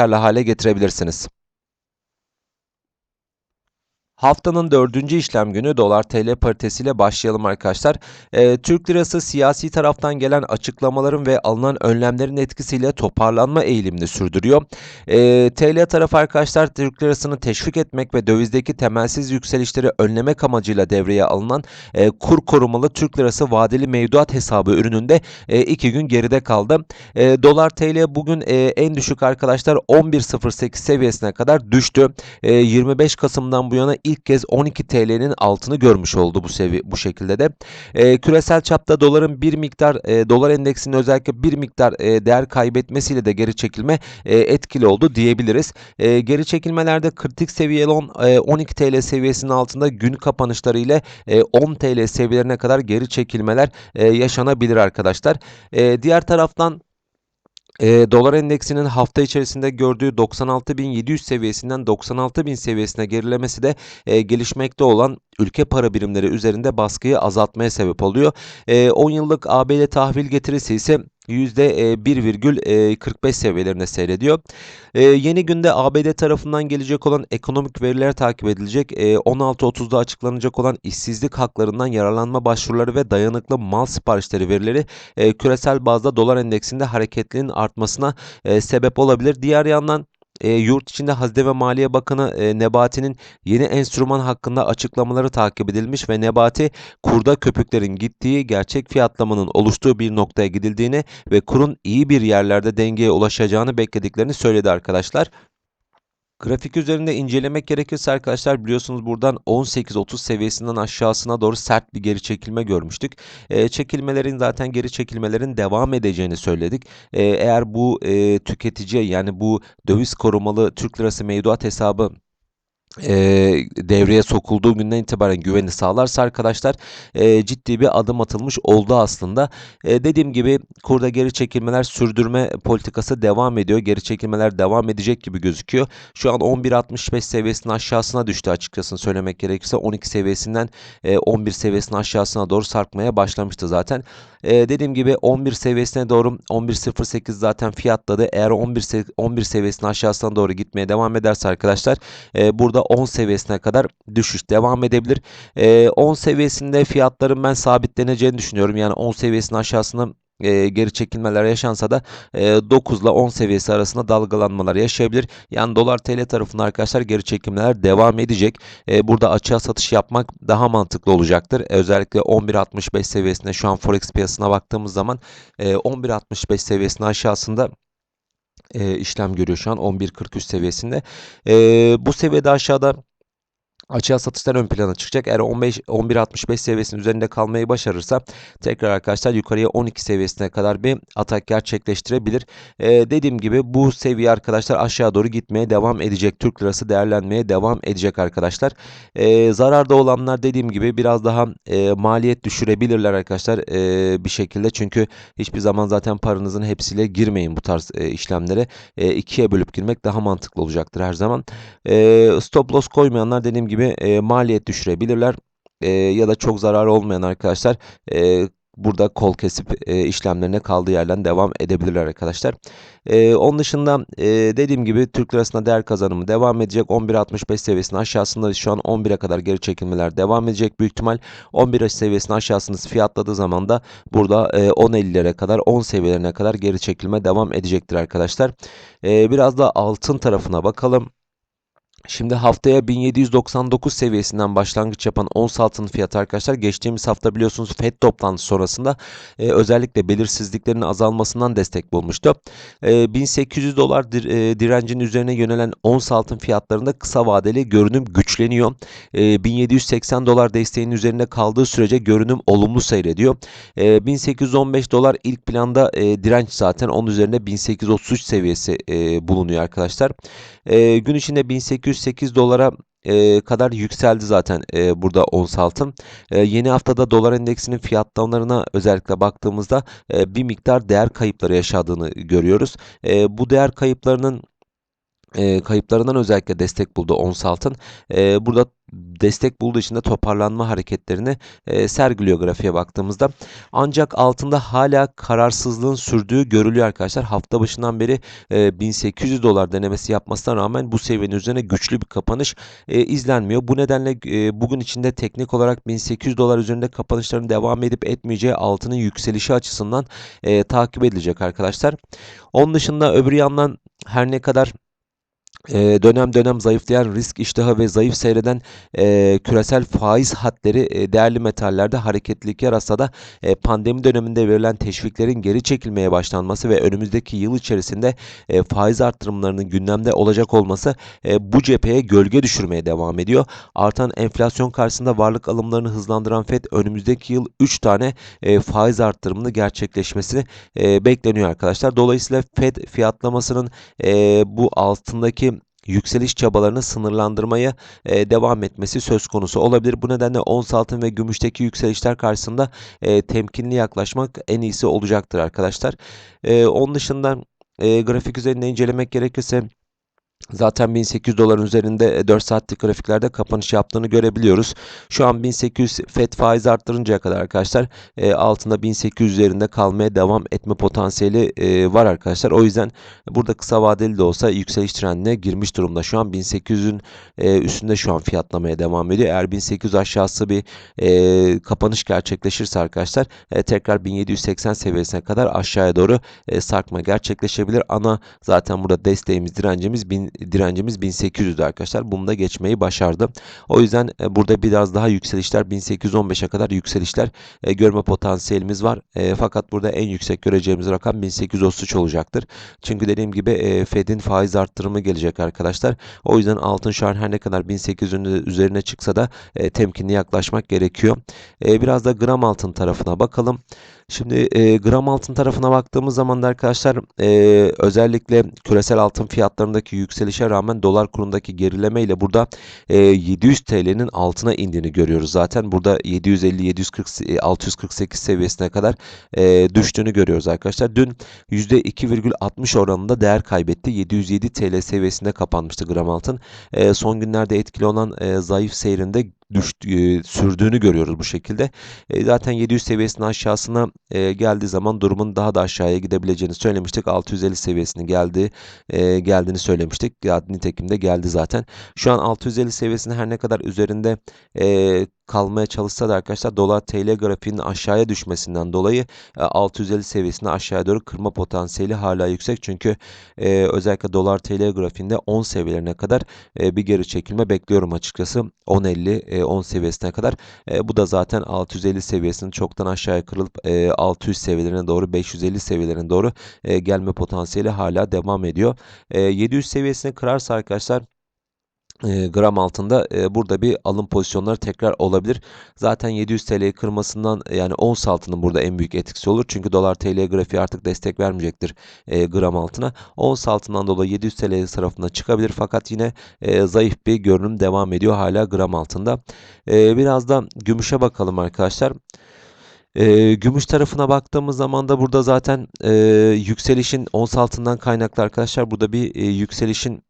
karlı hale getirebilirsiniz. Haftanın dördüncü işlem günü dolar TL paritesiyle başlayalım arkadaşlar. Ee, Türk lirası siyasi taraftan gelen açıklamaların ve alınan önlemlerin etkisiyle toparlanma eğilimini sürdürüyor. Ee, TL tarafı arkadaşlar Türk lirasını teşvik etmek ve dövizdeki temelsiz yükselişleri önlemek amacıyla devreye alınan e, kur korumalı Türk lirası vadeli mevduat hesabı ürününde e, iki gün geride kaldı. E, dolar TL bugün e, en düşük arkadaşlar 11.08 seviyesine kadar düştü. E, 25 Kasım'dan bu yana ilk kez 12 TL'nin altını görmüş oldu bu sevi bu şekilde de. E, küresel çapta doların bir miktar e, dolar endeksinin özellikle bir miktar e, değer kaybetmesiyle de geri çekilme e, etkili oldu diyebiliriz. E, geri çekilmelerde kritik seviye olan e, 12 TL seviyesinin altında gün kapanışları ile e, 10 TL seviyelerine kadar geri çekilmeler e, yaşanabilir arkadaşlar. E, diğer taraftan e, dolar endeksinin hafta içerisinde gördüğü 96.700 seviyesinden 96.000 seviyesine gerilemesi de e, gelişmekte olan ülke para birimleri üzerinde baskıyı azaltmaya sebep oluyor. E, 10 yıllık ABD tahvil getirisi ise %1,45 seviyelerinde seyrediyor. E, yeni günde ABD tarafından gelecek olan ekonomik veriler takip edilecek. E, 16.30'da açıklanacak olan işsizlik haklarından yararlanma başvuruları ve dayanıklı mal siparişleri verileri e, küresel bazda dolar endeksinde hareketliliğin artmasına e, sebep olabilir. Diğer yandan e, yurt içinde Hazine ve Maliye Bakanı e, Nebati'nin yeni enstrüman hakkında açıklamaları takip edilmiş ve Nebati kurda köpüklerin gittiği, gerçek fiyatlamanın oluştuğu bir noktaya gidildiğini ve kurun iyi bir yerlerde dengeye ulaşacağını beklediklerini söyledi arkadaşlar. Grafik üzerinde incelemek gerekirse arkadaşlar biliyorsunuz buradan 18-30 seviyesinden aşağısına doğru sert bir geri çekilme görmüştük. E, çekilmelerin zaten geri çekilmelerin devam edeceğini söyledik. E, eğer bu e, tüketici yani bu döviz korumalı Türk lirası mevduat hesabı e, devreye sokulduğu günden itibaren güveni sağlarsa arkadaşlar e, ciddi bir adım atılmış oldu aslında. E, dediğim gibi kurda geri çekilmeler sürdürme politikası devam ediyor. Geri çekilmeler devam edecek gibi gözüküyor. Şu an 11.65 seviyesinin aşağısına düştü açıkçası söylemek gerekirse 12 seviyesinden e, 11 seviyesinin aşağısına doğru sarkmaya başlamıştı zaten. E, dediğim gibi 11 seviyesine doğru 11.08 zaten fiyatladı. Eğer 11 11 seviyesinin aşağısına doğru gitmeye devam ederse arkadaşlar e, burada da 10 seviyesine kadar düşüş devam edebilir. E, 10 seviyesinde fiyatların ben sabitleneceğini düşünüyorum. Yani 10 seviyesinin aşağısında e, geri çekilmeler yaşansa da e, 9 ile 10 seviyesi arasında dalgalanmalar yaşayabilir. Yani dolar TL tarafında arkadaşlar geri çekilmeler devam edecek. E, burada açığa satış yapmak daha mantıklı olacaktır. E, özellikle 11.65 seviyesinde şu an forex piyasasına baktığımız zaman e, 11.65 seviyesinin aşağısında e, işlem görüyor şu an 11.43 seviyesinde. E, bu seviyede aşağıda açığa satışlar ön plana çıkacak. Eğer 15 11.65 seviyesinin üzerinde kalmayı başarırsa tekrar arkadaşlar yukarıya 12 seviyesine kadar bir atak gerçekleştirebilir. Ee, dediğim gibi bu seviye arkadaşlar aşağı doğru gitmeye devam edecek. Türk lirası değerlenmeye devam edecek arkadaşlar. Ee, zararda olanlar dediğim gibi biraz daha e, maliyet düşürebilirler arkadaşlar e, bir şekilde. Çünkü hiçbir zaman zaten paranızın hepsiyle girmeyin bu tarz e, işlemlere. E, ikiye bölüp girmek daha mantıklı olacaktır her zaman. E, stop loss koymayanlar dediğim gibi gibi e, maliyet düşürebilirler. E, ya da çok zarar olmayan arkadaşlar e, burada kol kesip e, işlemlerine kaldığı yerden devam edebilirler arkadaşlar. E, onun dışında e, dediğim gibi Türk lirasına değer kazanımı devam edecek. 11.65 seviyesinin aşağısında şu an 11'e kadar geri çekilmeler devam edecek. Büyük ihtimal 11 seviyesinin aşağısını fiyatladığı zaman da burada e, 10.50'lere kadar 10 seviyelerine kadar geri çekilme devam edecektir arkadaşlar. E, biraz da altın tarafına bakalım. Şimdi haftaya 1799 seviyesinden başlangıç yapan ons altının fiyatı arkadaşlar geçtiğimiz hafta biliyorsunuz FED toplantısı sonrasında e, özellikle belirsizliklerin azalmasından destek bulmuştu. E, 1800 dolar dir, e, direncin üzerine yönelen ons altın fiyatlarında kısa vadeli görünüm güçleniyor. E, 1780 dolar desteğinin üzerinde kaldığı sürece görünüm olumlu seyrediyor. E, 1815 dolar ilk planda e, direnç zaten onun üzerinde 1833 seviyesi e, bulunuyor arkadaşlar. E, gün içinde 1808 dolara e, kadar yükseldi zaten e, burada ons altın. E, yeni haftada dolar endeksinin fiyatlarına özellikle baktığımızda e, bir miktar değer kayıpları yaşadığını görüyoruz. E, bu değer kayıplarının e, kayıplarından özellikle destek buldu ons altın. E, burada destek bulduğu için de toparlanma hareketlerini e, sergiliyor grafiğe baktığımızda. Ancak altında hala kararsızlığın sürdüğü görülüyor arkadaşlar. Hafta başından beri e, 1800 dolar denemesi yapmasına rağmen bu seviyenin üzerine güçlü bir kapanış e, izlenmiyor. Bu nedenle e, bugün içinde teknik olarak 1800 dolar üzerinde kapanışların devam edip etmeyeceği altının yükselişi açısından e, takip edilecek arkadaşlar. Onun dışında öbür yandan her ne kadar e, dönem dönem zayıflayan risk iştahı ve zayıf seyreden e, küresel faiz hatleri e, değerli metallerde hareketlilik yaratsa da e, pandemi döneminde verilen teşviklerin geri çekilmeye başlanması ve önümüzdeki yıl içerisinde e, faiz arttırımlarının gündemde olacak olması e, bu cepheye gölge düşürmeye devam ediyor. Artan enflasyon karşısında varlık alımlarını hızlandıran FED önümüzdeki yıl 3 tane e, faiz arttırımını gerçekleşmesini e, bekleniyor arkadaşlar. Dolayısıyla FED fiyatlamasının e, bu altındaki yükseliş çabalarını sınırlandırmaya e, devam etmesi söz konusu olabilir. Bu nedenle ons altın ve gümüşteki yükselişler karşısında e, temkinli yaklaşmak en iyisi olacaktır arkadaşlar. E, onun dışında e, grafik üzerinde incelemek gerekirse Zaten 1800 doların üzerinde 4 e, saatlik grafiklerde kapanış yaptığını görebiliyoruz. Şu an 1800 FED faiz arttırıncaya kadar arkadaşlar e, altında 1800 üzerinde kalmaya devam etme potansiyeli e, var arkadaşlar. O yüzden burada kısa vadeli de olsa yükseliş trendine girmiş durumda. Şu an 1800'ün e, üstünde şu an fiyatlamaya devam ediyor. Eğer 1800 aşağısı bir kapanış gerçekleşirse arkadaşlar tekrar 1780 seviyesine kadar aşağıya doğru sarkma gerçekleşebilir. Ana zaten burada desteğimiz direncimiz 1000 direncimiz 1800'dü arkadaşlar. Bunu da geçmeyi başardı. O yüzden e, burada biraz daha yükselişler 1815'e kadar yükselişler e, görme potansiyelimiz var. E, fakat burada en yüksek göreceğimiz rakam 1833 olacaktır. Çünkü dediğim gibi Fed'in faiz arttırımı gelecek arkadaşlar. O yüzden altın şu an her ne kadar 1800'ün üzerine çıksa da temkinli yaklaşmak gerekiyor. Biraz da gram altın tarafına bakalım. Şimdi e, gram altın tarafına baktığımız zaman da arkadaşlar e, özellikle küresel altın fiyatlarındaki yükselişe rağmen dolar kurundaki gerileme ile burada e, 700 TL'nin altına indiğini görüyoruz. Zaten burada 750 740 648 seviyesine kadar e, düştüğünü görüyoruz arkadaşlar. Dün %2,60 oranında değer kaybetti. 707 TL seviyesinde kapanmıştı gram altın. E, son günlerde etkili olan e, zayıf seyrinde düştü, e, sürdüğünü görüyoruz bu şekilde. E, zaten 700 seviyesinin aşağısına e, geldiği zaman durumun daha da aşağıya gidebileceğini söylemiştik. 650 seviyesine geldi e, geldiğini söylemiştik. Nitekim de geldi zaten. Şu an 650 seviyesinin her ne kadar üzerinde e, kalmaya çalışsa da arkadaşlar dolar TL grafiğinin aşağıya düşmesinden dolayı 650 e, seviyesinde aşağıya doğru kırma potansiyeli hala yüksek. Çünkü e, özellikle dolar TL grafiğinde 10 seviyelerine kadar e, bir geri çekilme bekliyorum açıkçası. 10.50 e, 10 seviyesine kadar. E, bu da zaten 650 seviyesinin çoktan aşağıya kırılıp e, 600 seviyelerine doğru 550 seviyelerine doğru e, gelme potansiyeli hala devam ediyor. E, 700 seviyesini kırarsa arkadaşlar gram altında e, burada bir alım pozisyonları tekrar olabilir. Zaten 700 TL'yi kırmasından yani ons altının burada en büyük etkisi olur. Çünkü dolar TL grafiği artık destek vermeyecektir e, gram altına. Ons altından dolayı 700 TL tarafına çıkabilir fakat yine e, zayıf bir görünüm devam ediyor hala gram altında. E, biraz da gümüşe bakalım arkadaşlar. E, gümüş tarafına baktığımız zaman da burada zaten e, yükselişin ons altından kaynaklı arkadaşlar. Burada bir e, yükselişin e,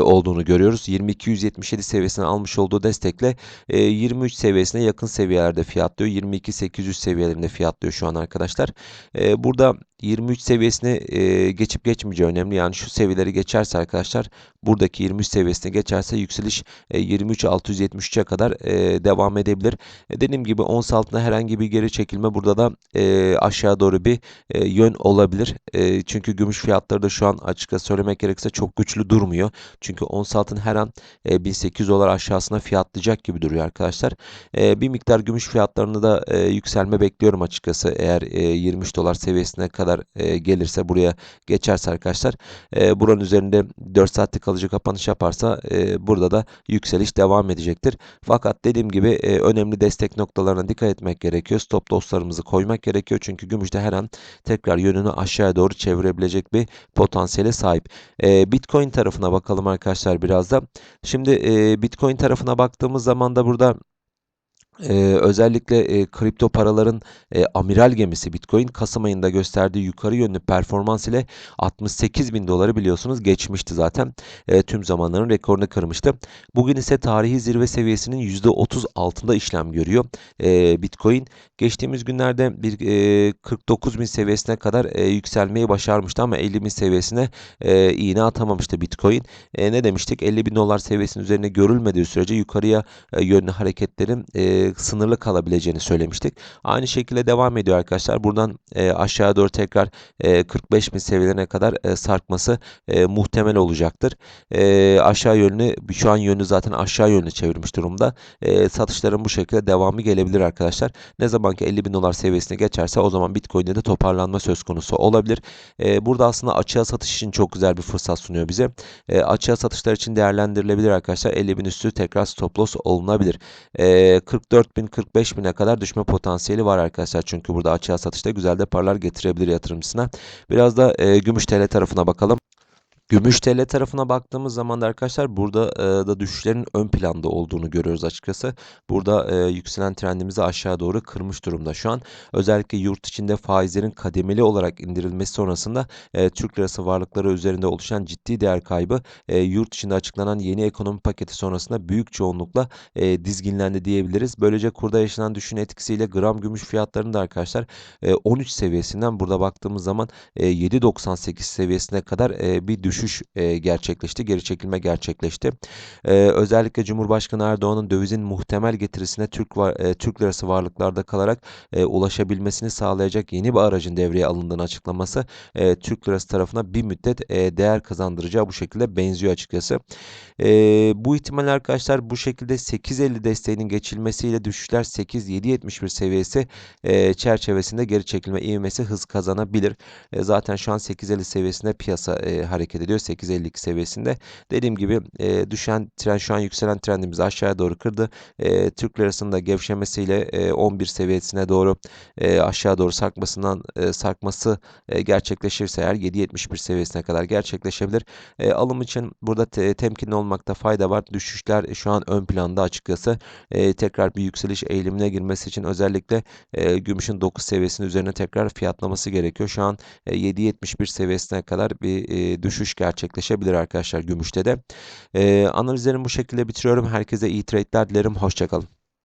olduğunu görüyoruz. 2277 seviyesine almış olduğu destekle e, 23 seviyesine yakın seviyelerde fiyatlıyor. 22800 seviyelerinde fiyatlıyor şu an arkadaşlar. E, burada 23 seviyesini e, geçip geçmeyeceği önemli. Yani şu seviyeleri geçerse arkadaşlar buradaki 23 seviyesini geçerse yükseliş e, 23 673'e kadar e, devam edebilir. E, dediğim gibi ons altında herhangi bir geri çekilme burada da e, aşağı doğru bir e, yön olabilir. E, çünkü gümüş fiyatları da şu an açıkça söylemek gerekirse çok güçlü durmuyor. Çünkü ons altın her an e, 1800 dolar aşağısına fiyatlayacak gibi duruyor arkadaşlar. E, bir miktar gümüş fiyatlarını da e, yükselme bekliyorum açıkçası. Eğer e, 23 dolar seviyesine kadar e, gelirse buraya geçerse arkadaşlar. E, buranın üzerinde 4 saatlik kalıcı kapanış yaparsa e, burada da yükseliş devam edecektir. Fakat dediğim gibi e, önemli destek noktalarına dikkat etmek gerekiyor. Stop loss'larımızı koymak gerekiyor. Çünkü gümüşte her an tekrar yönünü aşağıya doğru çevirebilecek bir potansiyele sahip. E, Bitcoin tarafına bakalım arkadaşlar biraz da. Şimdi e, Bitcoin tarafına baktığımız zaman da burada ee, özellikle e, kripto paraların e, amiral gemisi Bitcoin Kasım ayında gösterdiği yukarı yönlü performans ile 68 bin doları biliyorsunuz geçmişti zaten. E, tüm zamanların rekorunu kırmıştı. Bugün ise tarihi zirve seviyesinin %30 altında işlem görüyor. E, Bitcoin geçtiğimiz günlerde bir e, 49 bin seviyesine kadar e, yükselmeyi başarmıştı ama 50 bin seviyesine e, iğne atamamıştı Bitcoin. E, ne demiştik? 50 bin dolar seviyesinin üzerine görülmediği sürece yukarıya e, yönlü hareketlerin e, sınırlı kalabileceğini söylemiştik. Aynı şekilde devam ediyor arkadaşlar. Buradan e, aşağı doğru tekrar e, 45 bin seviyelerine kadar e, sarkması e, muhtemel olacaktır. E, aşağı yönlü şu an yönü zaten aşağı yönlü çevirmiş durumda. E, satışların bu şekilde devamı gelebilir arkadaşlar. Ne zaman ki 50 bin dolar seviyesine geçerse o zaman Bitcoin'de de toparlanma söz konusu olabilir. E, burada aslında açığa satış için çok güzel bir fırsat sunuyor bize. E, açığa satışlar için değerlendirilebilir arkadaşlar. 50 bin üstü tekrar stop loss olunabilir. E, 44 44 bin 45 bine kadar düşme potansiyeli var arkadaşlar. Çünkü burada açığa satışta güzel de paralar getirebilir yatırımcısına. Biraz da e, gümüş TL tarafına bakalım. Gümüş TL tarafına baktığımız zaman da arkadaşlar burada e, da düşüşlerin ön planda olduğunu görüyoruz açıkçası. Burada e, yükselen trendimizi aşağı doğru kırmış durumda şu an. Özellikle yurt içinde faizlerin kademeli olarak indirilmesi sonrasında e, Türk lirası varlıkları üzerinde oluşan ciddi değer kaybı e, yurt içinde açıklanan yeni ekonomi paketi sonrasında büyük çoğunlukla e, dizginlendi diyebiliriz. Böylece kurda yaşanan düşün etkisiyle gram gümüş fiyatlarını da arkadaşlar e, 13 seviyesinden burada baktığımız zaman e, 7.98 seviyesine kadar e, bir düşüş düşüş e, gerçekleşti. Geri çekilme gerçekleşti. E, özellikle Cumhurbaşkanı Erdoğan'ın dövizin muhtemel getirisine Türk var, e, Türk lirası varlıklarda kalarak e, ulaşabilmesini sağlayacak yeni bir aracın devreye alındığını açıklaması e, Türk lirası tarafına bir müddet e, değer kazandıracağı bu şekilde benziyor açıkçası. E, bu ihtimal arkadaşlar bu şekilde 8.50 desteğinin geçilmesiyle düşüşler 8.771 seviyesi e, çerçevesinde geri çekilme ivmesi hız kazanabilir. E, zaten şu an 8.50 seviyesinde piyasa e, hareket ediyor ediyor 8.52 seviyesinde. Dediğim gibi e, düşen trend şu an yükselen trendimizi aşağıya doğru kırdı. E, Türk lirasının gevşemesiyle e, 11 seviyesine doğru e, aşağı doğru sarkmasından e, sarkması e, gerçekleşirse eğer 7.71 seviyesine kadar gerçekleşebilir. E, alım için burada te, temkinli olmakta fayda var. Düşüşler şu an ön planda açıkçası. E, tekrar bir yükseliş eğilimine girmesi için özellikle e, gümüşün 9 seviyesinin üzerine tekrar fiyatlaması gerekiyor. Şu an e, 7.71 seviyesine kadar bir e, düşüş gerçekleşebilir arkadaşlar gümüşte de. E, analizlerimi bu şekilde bitiriyorum. Herkese iyi trade'ler dilerim. Hoşçakalın.